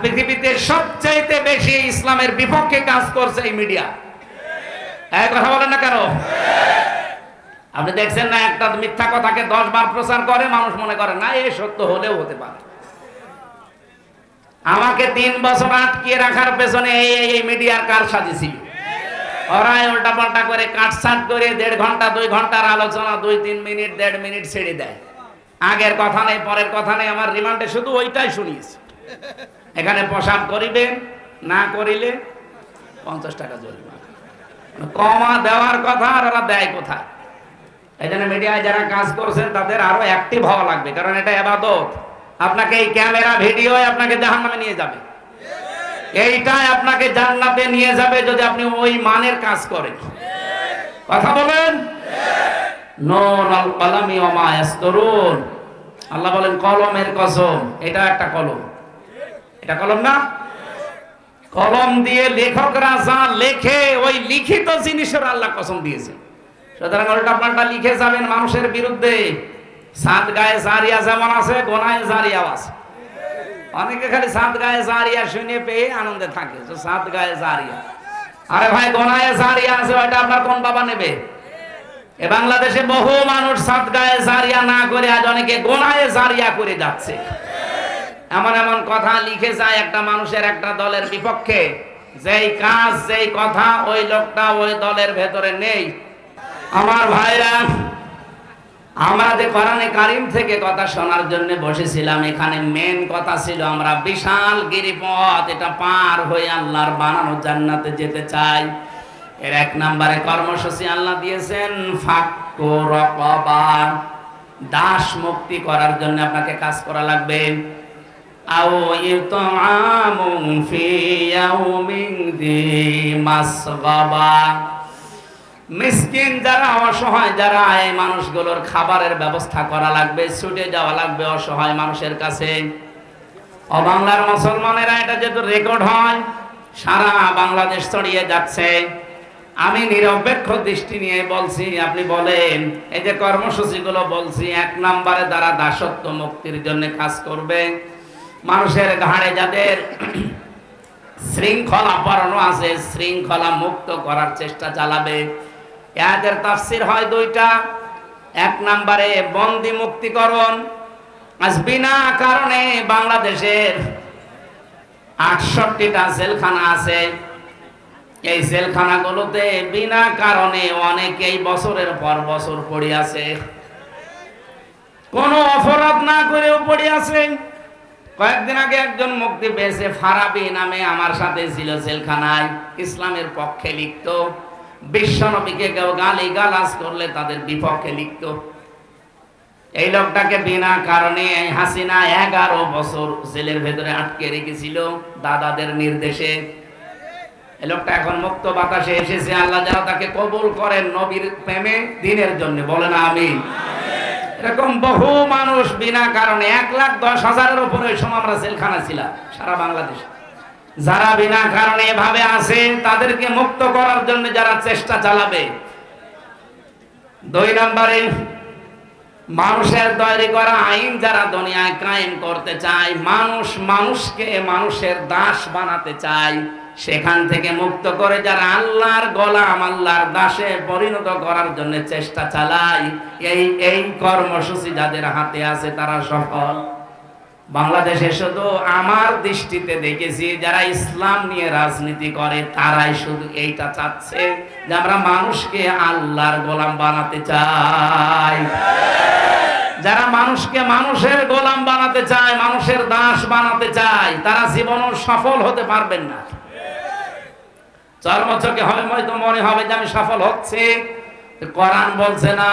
পৃথিবীতে সবচাইতে বেশি ইসলামের বিপক্ষে কাজ করছে এই মিডিয়া। এক কথা বলেন না কেন? আপনি দেখছেন না একটা মিথ্যা কথাকে দশ বার প্রচার করে, মানুষ মনে করে, না, এ সত্য হলেও হতে পারে। আমাকে তিন বছর আটকিয়ে রাখার পেছনে এই, এই- মিডিয়ার কার সাজিয়েছিল ওরাই উল্টা পাল্টা করে কাটছাট করে দেড় ঘণ্টা, দুই ঘণ্টার আলোচনা, দুই, তিন মিনিট, দেড় মিনিট ছেড়ে দেয়। আগের কথা নেই, পরের কথা নেই, আমার রিমান্ডে শুধু ওইটাই শুনিয়েছে। এখানে প্রসাদ করিবেন না করিলে পঞ্চাশ টাকা জরিমানা। মানে কমা দেওয়ার কথা আর ওরা দেয় কোথায়? এই জন্য মিডিয়ায় যারা কাজ করছেন, তাদের আরও অ্যাক্টিভ হওয়া লাগবে, কারণ এটা এবাদত আপনাকে এই ক্যামেরা ভিডিও আপনাকে জাহান্নামে নিয়ে যাবে। এইটাই আপনাকে জান্নাতে নিয়ে যাবে যদি আপনি ওই মানের কাজ করেন। কথা বলেন? আল্লাহ বলেন, কলমের কসম, এটা একটা কলম। এটা কলম না? কলম দিয়ে লেখকরা যা লেখে, ওই লিখিত জিনিসের আল্লাহ কসম দিয়েছে। সুতরাং উল্টা পাল্টা লিখে যাবেন মানুষের বিরুদ্ধে। সাত গায়ে জারিয়া যেমন আছে, গোনায় জারিয়াও আছে। অনেকে খালি সাত গায়ে জারিয়া শুনে পেয়ে আনন্দে থাকে, যে সাত গায়ে জারিয়া। আরে ভাই, গোনায় জারিয়া আছে, ওইটা আপনার কোন বাবা নেবে? এ বাংলাদেশে বহু মানুষ সাত গায়ে জারিয়া না করে আজ অনেকে গোনায় জারিয়া করে যাচ্ছে। এমন এমন কথা লিখে যায় একটা মানুষের একটা দলের বিপক্ষে। যেই কাজ, যেই কথা ওই লোকটা ওই দলের ভেতরে নেই। আমার ভাইরা, আমরা যে কোরআনে কারিম থেকে কথা শোনার জন্য বসেছিলাম, এখানে মেন কথা ছিল আমরা বিশাল গিরিপথ, এটা পার হয়ে আল্লাহর বানানো জান্নাতে যেতে চাই। এর এক নম্বরে কর্মসূচি আল্লাহ দিয়েছেন, ফাক্কু রকবা। দাস মুক্তি করার জন্য আপনাকে কাজ করা লাগবে। আও ইতআমুন ফি ইয়াউমিন দি মাসগাবা। মিসকিন যারা অসহায়, যারা এই মানুষগুলোর খাবারের ব্যবস্থা করা লাগবে, ছুটে যাওয়া লাগবে অসহায় মানুষের কাছে। ও বাংলার মুসলমানেরা, এটা যেহেতু রেকর্ড হয়, সারা বাংলাদেশ ছড়িয়ে যাচ্ছে। আমি নিরপেক্ষ দৃষ্টি নিয়ে বলছি, আপনি বলেন, এই যে কর্মসূচিগুলো বলছি, এক নম্বরে তারা দাসত্ব মুক্তির জন্য কাজ করবে। মানুষের ঘাড়ে যাদের শৃঙ্খলা পরানো আছে, শৃঙ্খলা মুক্ত করার চেষ্টা চালাবে। এদের তাফসির হয় দুইটা। এক নম্বরে বন্দি মুক্তিকরণ। আজ বিনা কারণে বাংলাদেশের আটষট্টিটা জেলখানা আছে। এই জেলখানাগুলোতে বিনা কারণে অনেকেই বছরের পর বছর পড়ে আছে। কোনো অপরাধ না করেও পড়ে আছে। কয়েকদিন আগে একজন মুক্তি পেয়েছে, ফারাবি নামে আমার সাথে ছিল জেলখানায়। ইসলামের পক্ষে লিখত, বিশ্বনবীকে কেউ গালি গালাজ করলে তাদের বিপক্ষে লিখত। এই লোকটাকে বিনা কারণে হাসিনা এগারো বছর জেলের ভেতরে আটকে রেখেছিল দাদাদের নির্দেশে। এই লোকটা এখন মুক্ত বাতাসে এসেছে, আল্লাহ যারা তাকে কবুল করেন নবীর প্রেমে, দিনের জন্য। বলে না আমি এরকম বহু মানুষ বিনা কারণে এক লাখ দশ হাজারের উপরে ওই সময় আমরা জেলখানা ছিলাম, সারা বাংলাদেশ। যারা বিনা কারণে এভাবে আছে, তাদেরকে মুক্ত করার জন্য যারা চেষ্টা চালাবে। দুই নম্বরে, মানুষের তৈরি করা আইন যারা দুনিয়ায় কায়েম করতে চায়, মানুষ মানুষকে মানুষের দাস বানাতে চায়। সেখান থেকে মুক্ত করে যারা আল্লাহর গোলাম, আল্লাহর দাসে পরিণত করার জন্য চেষ্টা চালায়, এই এই কর্মসূচি যাদের হাতে আছে তারা সফল। বাংলাদেশে শুধু আমার দৃষ্টিতে দেখেছি, যারা ইসলাম নিয়ে রাজনীতি করে, তারাই শুধু এইটা চাচ্ছে যে আমরা মানুষকে আল্লাহর গোলাম বানাতে চাই। যারা মানুষকে মানুষের গোলাম বানাতে চায়, মানুষের দাস বানাতে চায়, তারা জীবনও সফল হতে পারবেন না। চর্মচকে হবে হয়তো মনে হবে যে আমি সফল হচ্ছে। কোরআন বলছে না,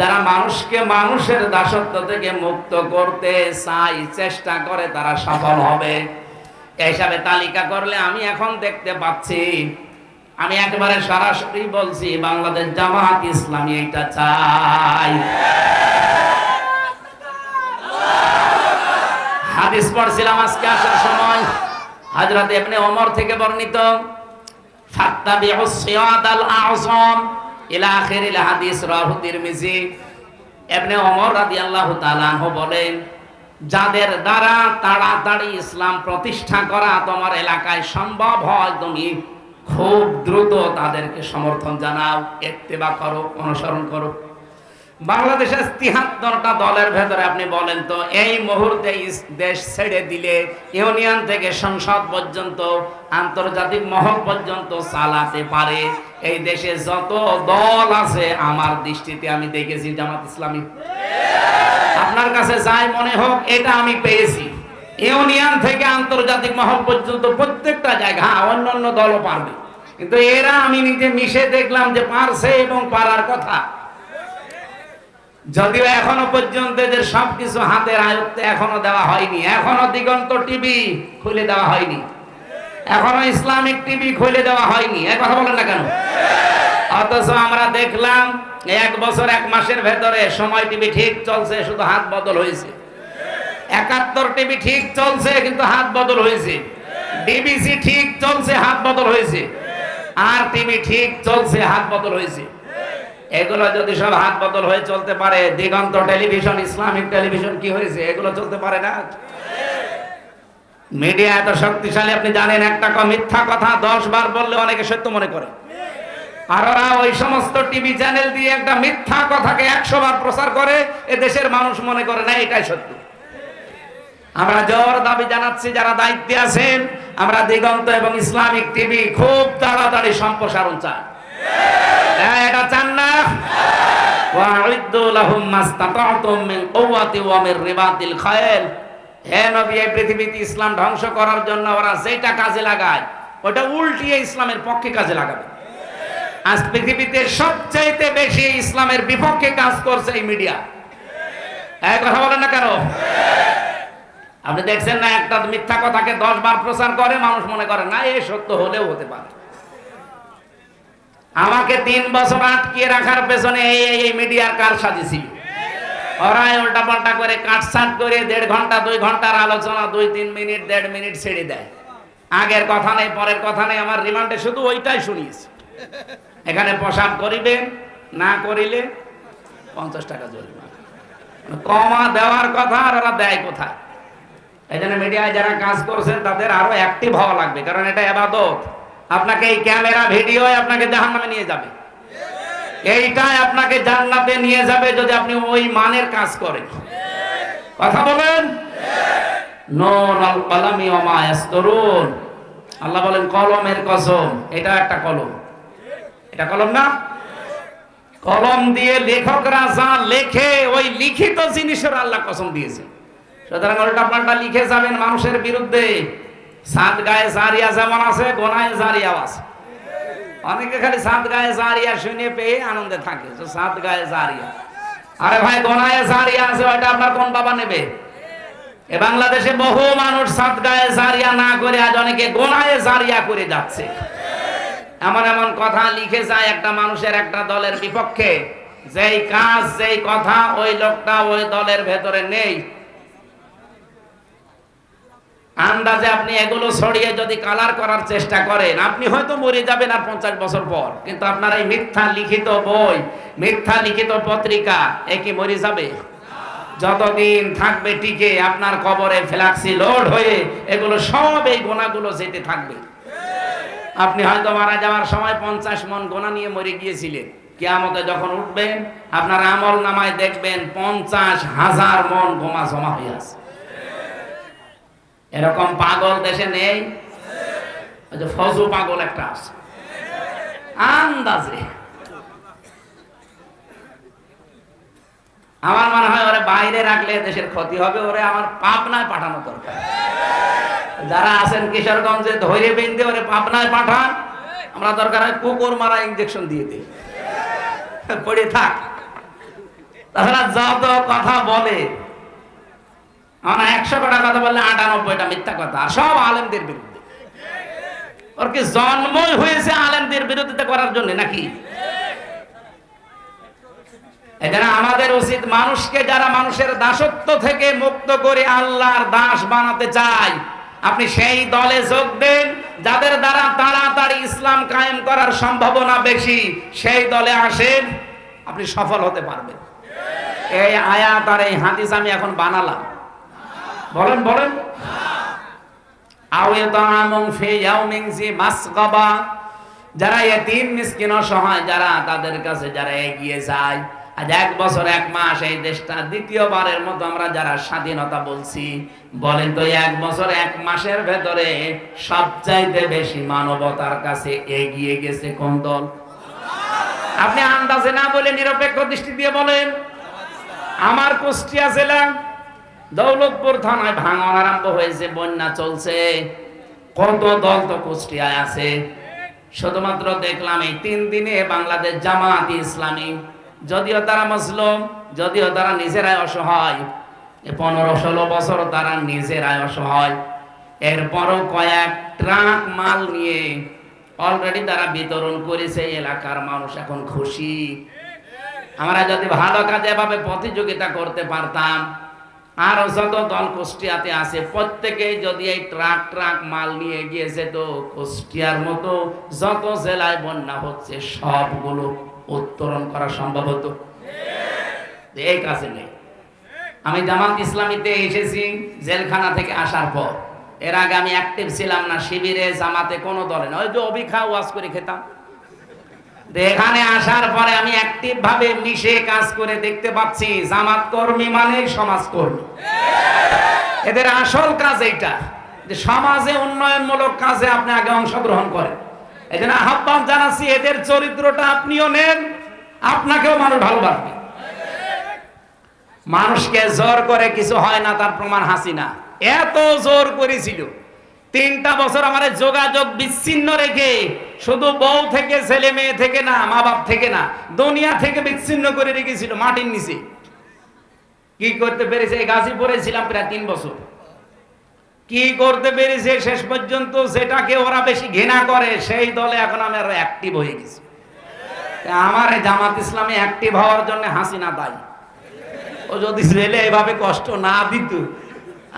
যারা মানুষকে মানুষের দাসত্ব থেকে মুক্ত করতে চাই চেষ্টা করে তারা সফল হবে। হিসাবে তালিকা করলে আমি এখন দেখতে পাচ্ছি, আমি একেবারে সরাসরি বলছি, বাংলাদেশ জামাত ইসলামী এটা চাই। হাদিস পড়ছিলাম আজকে আসার সময়, হযরত ইবনে ওমর থেকে বর্ণিত। ফাত্তাবিউস সিয়াদাল আযম ইলা আখিরিল হাদিস রাহু তিরমিজি ইবনে ওমর রাদিয়াল্লাহু তাআলা আনহু বলেন, যাদের দ্বারা তাড়াতাড়ি ইসলাম প্রতিষ্ঠা করা তোমার এলাকায় সম্ভব হয়, তুমি খুব দ্রুত তাদেরকে সমর্থন জানাও এত্তেবা করো, অনুসরণ করো। বাংলাদেশের তিহাত্তরটা দলের ভেতরে আপনি বলেন তো, এই মুহূর্তে দেশ ছেড়ে দিলে ইউনিয়ন থেকে সংসদ পর্যন্ত, আন্তর্জাতিক মহল পর্যন্ত চালাতে পারে। এই দেশে যত দল আছে, আমার দৃষ্টিতে আমি দেখেছি জামাত ইসলামী। আপনার কাছে যাই মনে হোক, এটা আমি পেয়েছি। ইউনিয়ন থেকে আন্তর্জাতিক মহল পর্যন্ত প্রত্যেকটা জায়গা হ্যাঁ অন্য অন্য দলও পারবে। কিন্তু এরা আমি নিজে মিশে দেখলাম যে পারছে এবং পারার কথা। যদিও এখনও পর্যন্ত এদের সবকিছু হাতের আয়ত্তে এখনও দেওয়া হয়নি। এখনও দিগন্ত টিভি খুলে দেওয়া হয়নি। এখনও ইসলামিক টিভি খুলে দেওয়া হয়নি। এক কথা বলেন না কেন? অথচ আমরা দেখলাম এক বছর, এক মাসের ভেতরে সময় টিভি ঠিক চলছে, শুধু হাত বদল হয়েছে। একাত্তর টিভি ঠিক চলছে, কিন্তু হাত বদল হয়েছে। ডিবিসি ঠিক চলছে, হাত বদল হয়েছে। আর টিভি ঠিক চলছে, হাত বদল হয়েছে। এগুলো যদি সব হাত বদল হয়ে চলতে পারে দিগন্ত টেলিভিশন ইসলামিক টেলিভিশন কি হয়েছে? এগুলো চলতে পারে না? মিডিয়া এত শক্তিশালী আপনি জানেন একটা মিথ্যা কথা দশ বার বললে অনেকে সত্য মনে করে। আর ওরা ওই সমস্ত টিভি চ্যানেল দিয়ে একটা মিথ্যা কথাকে একশো বার প্রচার করে এ দেশের মানুষ মনে করে না এটাই সত্য। আমরা জোর দাবি জানাচ্ছি যারা দায়িত্বে আছেন আমরা দিগন্ত এবং ইসলামিক টিভি খুব তাড়াতাড়ি সম্প্রসারণ চাই। হ্যাঁ, এটা চান পৃথিবীতে ইসলাম ধ্বংস করার জন্য ওরা যেটা কাজে লাগায় ওটা উল্টিয়ে ইসলামের পক্ষে কাজে লাগাবে। আজ পৃথিবীতে সবচাইতে বেশি ইসলামের বিপক্ষে কাজ করছে এই মিডিয়া। এই কথা বলেন না কেন? আপনি দেখছেন না একটা মিথ্যা কথাকে দশ বার প্রচার করে, মানুষ মনে করে, না, এ সত্য হলেও হতে পারে। আমাকে তিন বছর আটকিয়ে রাখার পেছনে এই এই মিডিয়ার কার সাজিয়েছিল ওরাই উল্টা পাল্টা করে কাটসাট করে দেড় ঘণ্টা, দুই ঘণ্টার আলোচনা, দুই, তিন মিনিট, দেড় মিনিট ছেড়ে দেয়। আগের কথা নেই, পরের কথা নেই, আমার রিমান্ডে শুধু ওইটাই শুনিয়েছে। এখানে প্রসাদ করিবেন, না করিলে পঞ্চাশ টাকা জরিমানা। কমা দেওয়ার কথা আর ওরা দেয় কোথায়? এই জন্য মিডিয়ায় যারা কাজ করছেন, তাদের আরও অ্যাক্টিভ হওয়া লাগবে, কারণ এটা এবাদত আপনাকে এই ক্যামেরা ভিডিও আপনাকে জাহান্নামে নিয়ে যাবে। এইটাই আপনাকে জান্নাতে নিয়ে যাবে যদি আপনি ওই মানের কাজ করেন। কথা বলেন? নুন আল কলামি আল্লাহ বলেন, কলমের কসম, এটা একটা কলম। এটা কলম না? কলম দিয়ে লেখকরা যা লেখে, ওই লিখিত জিনিসের আল্লাহ কসম দিয়েছে। সুতরাং উল্টা পাল্টা লিখে যাবেন মানুষের বিরুদ্ধে। সাত গায়ে জারিয়া যেমন আছে, গোনায় জারিয়াও আছে। অনেকে খালি সাত গায়ে জারিয়া শুনে পেয়ে আনন্দে থাকে, যে সাত গায়ে জারিয়া। আরে ভাই, গোনায় জারিয়া আছে, ওইটা আপনার কোন বাবা নেবে? এ বাংলাদেশে বহু মানুষ সাত গায়ে জারিয়া না করে আজ অনেকে গোনায় জারিয়া করে যাচ্ছে। এমন এমন কথা লিখে যায় একটা মানুষের একটা দলের বিপক্ষে। যেই কাজ, যেই কথা ওই লোকটা ওই দলের ভেতরে নেই। আন্দাজে আপনি এগুলো ছড়িয়ে যদি কালার করার চেষ্টা করেন, আপনি হয়তো মরে যাবেন আর পঞ্চাশ বছর পর। কিন্তু আপনার এই মিথ্যা লিখিত বই, মিথ্যা লিখিত পত্রিকা, এ কি মরে যাবে? যতদিন থাকবে টিকে, আপনার কবরে ফ্ল্যাক্সি লোড হয়ে এগুলো সব এই গোনাগুলো যেতে থাকবে। আপনি হয়তো মারা যাওয়ার সময় পঞ্চাশ মন গোনা নিয়ে মরে গিয়েছিলেন। কেয়ামতে যখন উঠবেন, আপনার আমল নামায় দেখবেন পঞ্চাশ হাজার মন গোমা জমা হয়ে আছে। এরকম পাগল দেশে নেই? ফজু পাগল একটা আছে। আন্দাজে। আমার মনে হয় ওরে বাইরে রাখলে দেশের ক্ষতি হবে, ওরে আমার পাবনায় পাঠানো দরকার। যারা আছেন কিশোরগঞ্জে, ধৈর্য বেঁধে ওরে পাবনায় পাঠান। আমরা দরকার হয় কুকুর মারা ইঞ্জেকশন দিয়ে দিই। পড়ে থাক। তাছাড়া যত কথা বলে আমরা কথা বললে আটানব্বইটা মিথ্যা কথা, আর সব আলেমদের বিরুদ্ধে। ওর কি জন্মই হয়েছে আলেমদের করার জন্য নাকি? আমাদের উচিত মানুষকে যারা মানুষের দাসত্ব থেকে মুক্ত করে আল্লাহর দাস বানাতে চায়, আপনি সেই দলে যোগ দেন, যাদের দ্বারা তাড়াতাড়ি ইসলাম কায়েম করার সম্ভাবনা বেশি, সেই দলে আসেন, আপনি সফল হতে পারবেন। এই আয়াত আর এই হাদিস আমি এখন বানালাম। বলেন বলেন। যারা যারা তাদের কাছে যারা এগিয়ে যায়, আজ এক বছর, এক মাস এই দেশটা দ্বিতীয়বারের মতো আমরা যারা স্বাধীনতা বলছি, বলেন তো এক বছর, এক মাসের ভেতরে সবচাইতে বেশি মানবতার কাছে এগিয়ে গেছে কোন দল? আপনি আন্দাজে না বলে নিরপেক্ষ দৃষ্টি দিয়ে বলেন। আমার কুষ্টিয়া জেলা দৌলতপুর থানায় ভাঙন আরম্ভ হয়েছে, বন্যা চলছে। কত দল তো কুষ্টিয়ায় আছে। শুধুমাত্র দেখলাম এই তিন দিনে বাংলাদেশ জামাত ইসলামী। যদিও তারা মুসলিম, যদিও তারা নিজেরাই অসহায় পনেরো ষোলো বছর তারা নিজেরাই অসহায়। এরপরও কয়েক ট্রাক মাল নিয়ে অলরেডি তারা বিতরণ করেছে এলাকার মানুষ এখন খুশি। আমরা যদি ভালো কাজে এভাবে প্রতিযোগিতা করতে পারতাম আর যত দল কুষ্টিয়াতে আছে। প্রত্যেকেই যদি এই ট্রাক ট্রাক মাল নিয়ে গিয়েছে তো কুষ্টিয়ার মতো যত জেলায় বন্যা হচ্ছে, সবগুলো উত্তরণ করা সম্ভব হতো। এই কাছে নেই। আমি জামাত ইসলামীতে এসেছি জেলখানা থেকে আসার পর। এর আগে আমি অ্যাক্টিভ ছিলাম না, শিবিরে, জামাতে কোনো দলে না। ওই যে অভিখা ওয়াজ করে খেতাম। এখানে আসার পরে আমি অ্যাক্টিভ ভাবে মিশে কাজ করে দেখতে পাচ্ছি জামাত কর্মী মানে সমাজ কর্মী এদের আসল কাজ এইটা যে সমাজে উন্নয়নমূলক কাজে আপনি আগে অংশগ্রহণ করেন। এই জন্য আহ্বান জানাচ্ছি, এদের চরিত্রটা আপনিও নেন, আপনাকেও মানুষ ভালোবাসবে। মানুষকে জোর করে কিছু হয় না, তার প্রমাণ হাসিনা। এত জোর করেছিল। তিনটা বছর আমার যোগাযোগ বিচ্ছিন্ন রেখে শুধু বউ থেকে, ছেলে মেয়ে থেকে না, মা বাপ থেকে না, দুনিয়া থেকে বিচ্ছিন্ন করে রেখেছিল মাটির নিচে। কি করতে পেরেছে? এই গাজীপুরে ছিলাম প্রায় তিন বছর। কি করতে পেরেছে শেষ পর্যন্ত? যেটাকে ওরা বেশি ঘৃণা করে। সেই দলে এখন আমি আরও অ্যাক্টিভ হয়ে গেছি। আমার জামাত ইসলামে অ্যাক্টিভ হওয়ার জন্য হাসিনা দায়ী ও যদি জেলে এভাবে কষ্ট না দিত,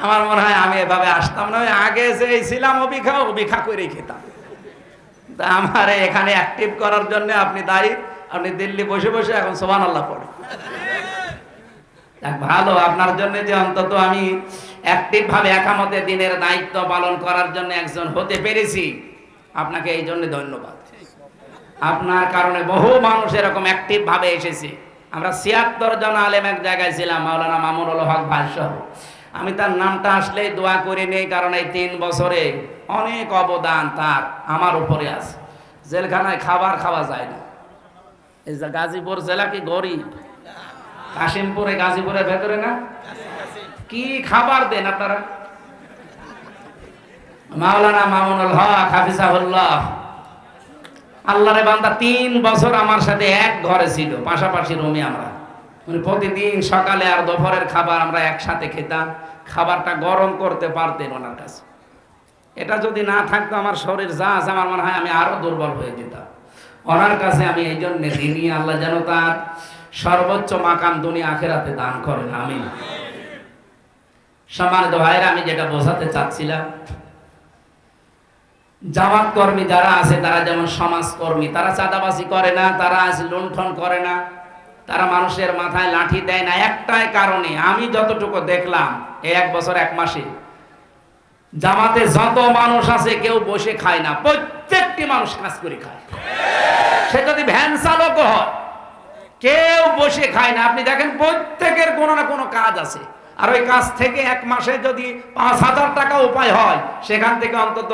আমার মনে হয় আমি এভাবে আসতাম না। আগে যে ছিলাম অবিখা অবিখা করে খেতাম। তা আমার এখানে অ্যাক্টিভ করার জন্য আপনি দায়ী আপনি দিল্লি বসে বসে এখন সোমান আল্লাহ পড়ে ভালো, আপনার জন্য যে অন্তত আমি অ্যাক্টিভ ভাবে একামতে দিনের দায়িত্ব পালন করার জন্য একজন হতে পেরেছি, আপনাকে এই জন্য ধন্যবাদ। আপনার কারণে বহু মানুষ এরকম অ্যাক্টিভ ভাবে এসেছে। আমরা ছিয়াত্তর জন আলেম এক জায়গায় ছিলাম, মাওলানা মামুনুল হক ভাষণ আমি তার নামটা আসলেই দোয়া করে নেই, কারণ এই তিন বছরে অনেক অবদান তার, আমার উপরে আছে। জেলখানায় খাবার খাওয়া যায় না। এই যে গাজীপুর জেলা কি গরিব? কাশিমপুরে, গাজীপুরের ভেতরে না? কি খাবার দেন আপনারা? মাওলানা মামুনুল হক হাফিজাহুল্লাহ, আল্লাহরে বান্দা, তিন বছর আমার সাথে এক ঘরে ছিল, পাশাপাশি রুমে আমরা। মানে প্রতিদিন সকালে আর দুপুরের খাবার আমরা একসাথে খেতাম, খাবারটা গরম করতে পারতেন ওনার কাছে। এটা যদি না থাকতো আমার শরীর যা আছে, আমার মনে হয় আমি আরও দুর্বল হয়ে যেতাম। ওনার কাছে আমি এই জন্য দিনই আল্লাহ যেন তার সর্বোচ্চ মাকাম দুনিয়া আখেরাতে দান করেন আমি সম্মানিত ভাইরা আমি যেটা বোঝাতে চাচ্ছিলাম, জামাত কর্মী যারা আছে, তারা যেমন সমাজ কর্মী, তারা চাঁদাবাজি করে না, তারা আজ লুণ্ঠন করে না, তারা মানুষের মাথায় লাঠি দেয় না, একটাই কারণে আমি যতটুকু দেখলাম এই এক বছর, এক মাসে জামাতে যত মানুষ আছে, কেউ বসে খায় না, প্রত্যেকটি মানুষ কাজ করে খায়। সে যদি ভ্যান চালক হয়, কেউ বসে খায় না। আপনি দেখেন, প্রত্যেকের কোনো না কোনো কাজ আছে। আর ওই কাজ থেকে এক মাসে যদি পাঁচ হাজার টাকা উপায় হয়, সেখান থেকে অন্তত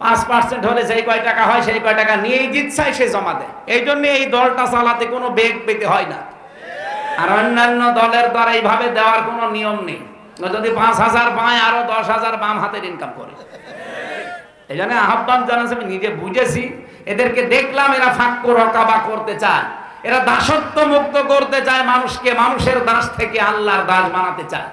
পাঁচ পার্সেন্ট হলে যেই কয় টাকা হয়, সেই কয় টাকা নিয়েই জিতছায় সে জমা দেয়। এই জন্য এই দলটা চালাতে কোনো বেগ পেতে হয় না। আর অন্যান্য দলের দ্বারা এইভাবে দেওয়ার কোনো নিয়ম নেই। যদি পাঁচ হাজার পায়, আরও দশ হাজার বাম হাতের ইনকাম করে। এই জন্য আহ্বান জানাচ্ছে, আমি নিজে বুঝেছি, এদেরকে দেখলাম এরা ফাঁক্য রকাবা করতে চায়। এরা দাসত্ব মুক্ত করতে চায় মানুষকে, মানুষের দাস থেকে আল্লাহর দাস বানাতে চায়।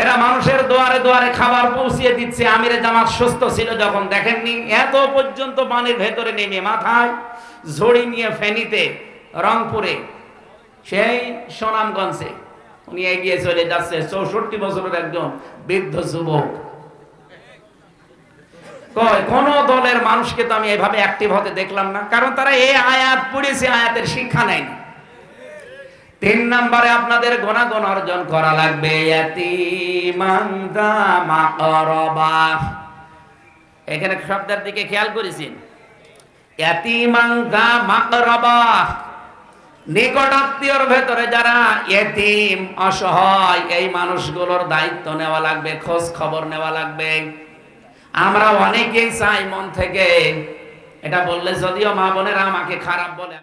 এরা মানুষের দুয়ারে দুয়ারে খাবার পৌঁছিয়ে দিচ্ছে, আমিরে জামাত সুস্থ ছিল যখন দেখেননি। এত পর্যন্ত পানির ভেতরে নেমে মাথায় ঝড়ি নিয়ে ফেনীতে, রংপুরে, সেই সুনামগঞ্জে উনি এগিয়ে চলে যাচ্ছে। চৌষট্টি বছরের একজন বৃদ্ধ যুবক। কোন দলের মানুষকে তো আমি এভাবে অ্যাক্টিভ হতে দেখলাম না, কারণ তারা এই আয়াত পড়েছে আয়াতের শিক্ষা নেয়নি তিন নম্বরে আপনাদের গুণাগুণ অর্জন করা লাগবে। এখানে শব্দের দিকে খেয়াল করেছেন। নিকট আত্মীয়র ভেতরে যারা এতিম, অসহায়, এই মানুষগুলোর দায়িত্ব নেওয়া লাগবে, খোঁজ খবর নেওয়া লাগবে। আমরা অনেকেই চাই মন থেকে এটা বললে যদিও মা বোনেরা আমাকে খারাপ বলে।